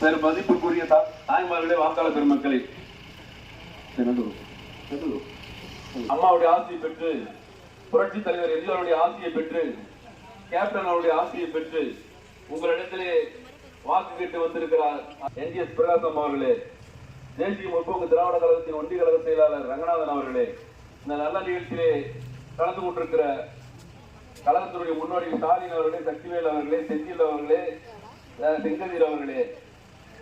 பெரும் மதிப்புக்குரிய தா- தாய்மார்களே வாக்காளர் பெருமக்களே. அம்மாவுடைய ஆசையை பெற்று புரட்சி தலைவர் எம்ஜிஆருடைய ஆசையை பெற்று கேப்டன் அவருடைய ஆசையை பெற்று உங்களிடத்திலே வாக்கு கேட்டு வந்திருக்கிறார் என்ஜிஎஸ் பிரகாசம் அவர்களே தேசிய முற்போக்கு திராவிட கழகத்தின் ஒன்றிய கழக செயலாளர் ரங்கநாதன் அவர்களே இந்த நல்ல நிகழ்ச்சியிலே கலந்து கொண்டிருக்கிற கழகத்தினுடைய முன்னோடி ஸ்டாலின் அவர்களே சக்திவேல் அவர்களே செந்தில் அவர்களே செங்கதிர் அவர்களே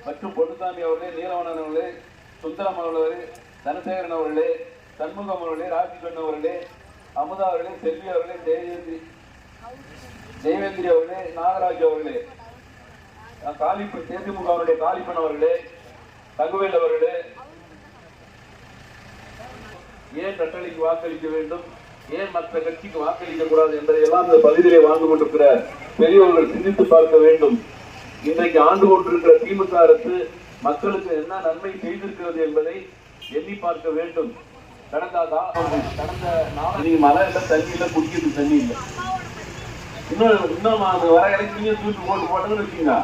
மற்றும் பொன்னுசாமி அவர்களே நீலவணன் அவர்களே சுந்தரம் அவர்களே தனசேகரன் அவர்களே சண்முகம் அவர்களே ராஜிகண்ணன் அவர்களே அமுதா அவர்களே செல்வி அவர்களே ஜெயந்தி ஜெயவேந்திரி அவர்களே நாகராஜ் அவர்களே காலிப்பு காளிப்பன் தேசிமுக அவருடைய காளிப்பன் அவர்களே தங்குவேல் அவர்களே ஏன் கட்டளைக்கு வாக்களிக்க வேண்டும்? ஏன் மற்ற கட்சிக்கு வாக்களிக்க கூடாது என்பதை எல்லாம் இந்த பகுதியிலே வாழ்ந்து கொண்டிருக்கிற பெரியவர்கள் சிந்தித்து பார்க்க வேண்டும். இன்றைக்கு ஆண்டு கொண்டிருக்கிற திமுக அரசு மக்களுக்கு என்ன நன்மை செய்திருக்கிறது என்பதை எண்ணி பார்க்க வேண்டும். கடந்த கடந்த நாள் நீங்க மழை இல்ல தண்ணி இல்ல குடிக்கிறது தண்ணி இல்லை. இன்னும் இன்னும் அது வர இலக்கிய தூக்கி போட்டு போட்டோம்னு வச்சுங்க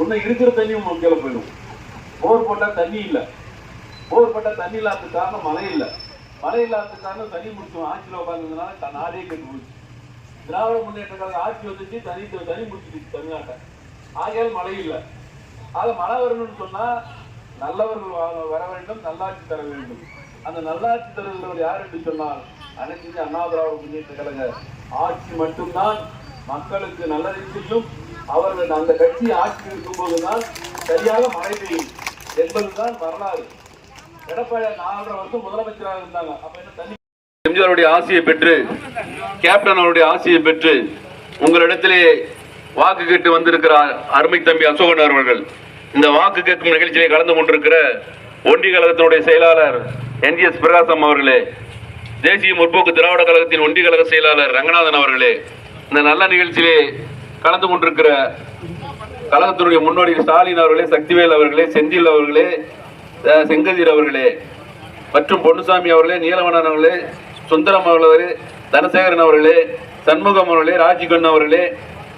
இன்னும் இருக்கிற தண்ணி உங்களுக்கு கீழே போயிடும். போர் போட்டா தண்ணி இல்லை. போர் போட்டா தண்ணி இல்லாத காரணம் மழை இல்லை. மழை இல்லாத காரணம் தண்ணி முடிச்சோம் ஆட்சியில் உட்காந்துனால நாடே கெட்டு போச்சு. திராவிட முன்னேற்ற கழக ஆட்சி வந்துச்சு தனி தனி முடிச்சிட்டு தமிழ்நாட்டை. ஆகையால் மழை இல்லை. ஆக மழை வரணும்னு சொன்னா நல்லவர்கள் வர வேண்டும் நல்லாட்சி தர வேண்டும். அந்த நல்லாட்சி தருகிறவர் யார் என்று சொன்னால் அனைத்து அண்ணா திராவிட முன்னேற்ற கழக ஆட்சி மட்டும்தான். மக்களுக்கு நல்லதை செய்யும். அவர்கள் அந்த கட்சி ஆட்சி இருக்கும்போதுதான் சரியாக மழை பெய்யும் என்பதுதான் வரலாறு. எடப்பாடி நாலரை வருஷம் முதலமைச்சராக இருந்தாங்க. அப்ப என்ன தண்ணி எம்ஜிஆருடைய ஆசையை பெற்று கேப்டன் அவருடைய ஆசையை பெற்று உங்களிடத்திலே வாக்கு கேட்டு வந்திருக்கிறார் அருமை தம்பி அசோகன் அவர்கள் இந்த வாக்கு கேட்கும் நிகழ்ச்சியிலே கலந்து கொண்டிருக்கிற ஒன்றிய கழகத்தினுடைய செயலாளர் என் எஸ் பிரகாசம் அவர்களே தேசிய முற்போக்கு திராவிட கழகத்தின் ஒன்றிய கழக செயலாளர் ரங்கநாதன் அவர்களே இந்த நல்ல நிகழ்ச்சியிலே கலந்து கொண்டிருக்கிற கழகத்தினுடைய முன்னோடி ஸ்டாலின் அவர்களே சக்திவேல் அவர்களே செந்தில் அவர்களே செங்கதிர் அவர்களே மற்றும் பொன்னுசாமி அவர்களே நீலவணன் அவர்களே சுந்தரம் அவர்களே தனசேகரன் அவர்களே சண்முகம் அவர்களே ராஜிகண்ணன் அவர்களே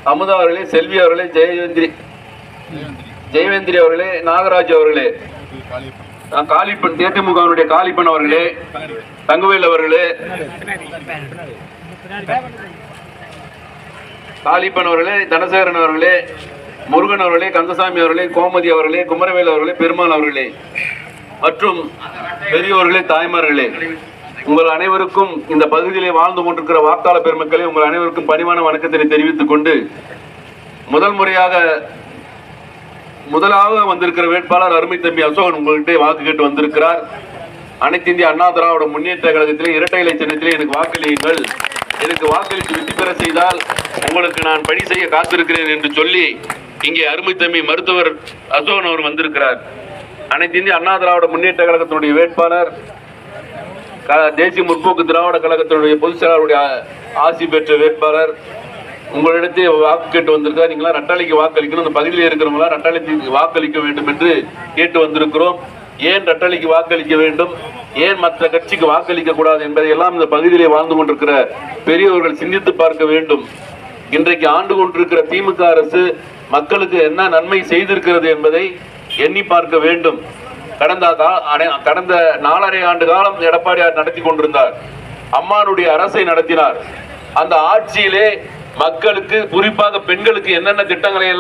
அமுதா அவர்களே செல்வி அவர்களே ஜெயவேந்திரி. ஜெயவேந்திரி அவர்களே நாகராஜ் அவர்களே. காளிப்பன் தேதிமுக காளிப்பன் அவர்களே. தங்குவேல் அவர்களே. காளிப்பன் அவர்களே தனசேகரன் அவர்களே. முருகன் அவர்களே கந்தசாமி அவர்களே கோமதி அவர்களே குமரவேல் அவர்களே பெருமாள் அவர்களே. மற்றும் பெரியோர்களே தாய்மார்களே. உங்கள் அனைவருக்கும் இந்த பகுதியிலே வாழ்ந்து கொண்டிருக்கிற வாக்காளர் பெருமக்களை உங்கள் அனைவருக்கும் பணிவான வணக்கத்தினை தெரிவித்துக் கொண்டு முதல் முறையாக முதலாக வந்திருக்கிற வேட்பாளர் அருமை தம்பி அசோகன் உங்கள்கிட்ட வாக்கு கேட்டு வந்திருக்கிறார். அனைத்து இந்திய அண்ணா திராவிட முன்னேற்ற கழகத்திலே இரட்டை இலை சின்னத்திலே எனக்கு வாக்களியுங்கள். எனக்கு வாக்களித்து வெற்றி பெற செய்தால் உங்களுக்கு நான் பணி செய்ய காத்திருக்கிறேன் என்று சொல்லி இங்கே அருமை தம்பி மருத்துவர் அசோகன் அவர் வந்திருக்கிறார். அனைத்து இந்திய அண்ணா திராவிட முன்னேற்ற கழகத்தினுடைய வேட்பாளர் தேசிய முற்போக்கு திராவிட கழகத்தினுடைய பொதுச் செயலாளருடைய ஆசி பெற்ற வேட்பாளர். உங்களிடத்தே வாக்கு கேட்டு வந்திருக்கார். நீங்களா ரட்டாளிக்கு வாக்களிக்கணும். இந்த பகுதியில் இருக்கிறவங்களா ரட்டாளிக்கு வாக்களிக்க வேண்டும் என்று கேட்டு வந்திருக்கிறோம். ஏன் ரட்டாளிக்கு வாக்களிக்க வேண்டும்? ஏன் மற்ற கட்சிக்கு வாக்களிக்க கூடாது என்பதை எல்லாம் இந்த பகுதியிலே வாழ்ந்து கொண்டிருக்கிற பெரியவர்கள் சிந்தித்து பார்க்க வேண்டும். இன்றைக்கு ஆண்டு கொண்டிருக்கிற திமுக அரசு மக்களுக்கு என்ன நன்மை செய்திருக்கிறது என்பதை எண்ணி பார்க்க வேண்டும். கடந்த கடந்த நாலரை ஆண்டு காலம் எடப்பாடியார் நடத்தி கொண்டிருந்தார். அம்மானுடைய அரசை நடத்தினார். அந்த ஆட்சியிலே மக்களுக்கு குறிப்பாக பெண்களுக்கு என்னென்ன திட்டங்களை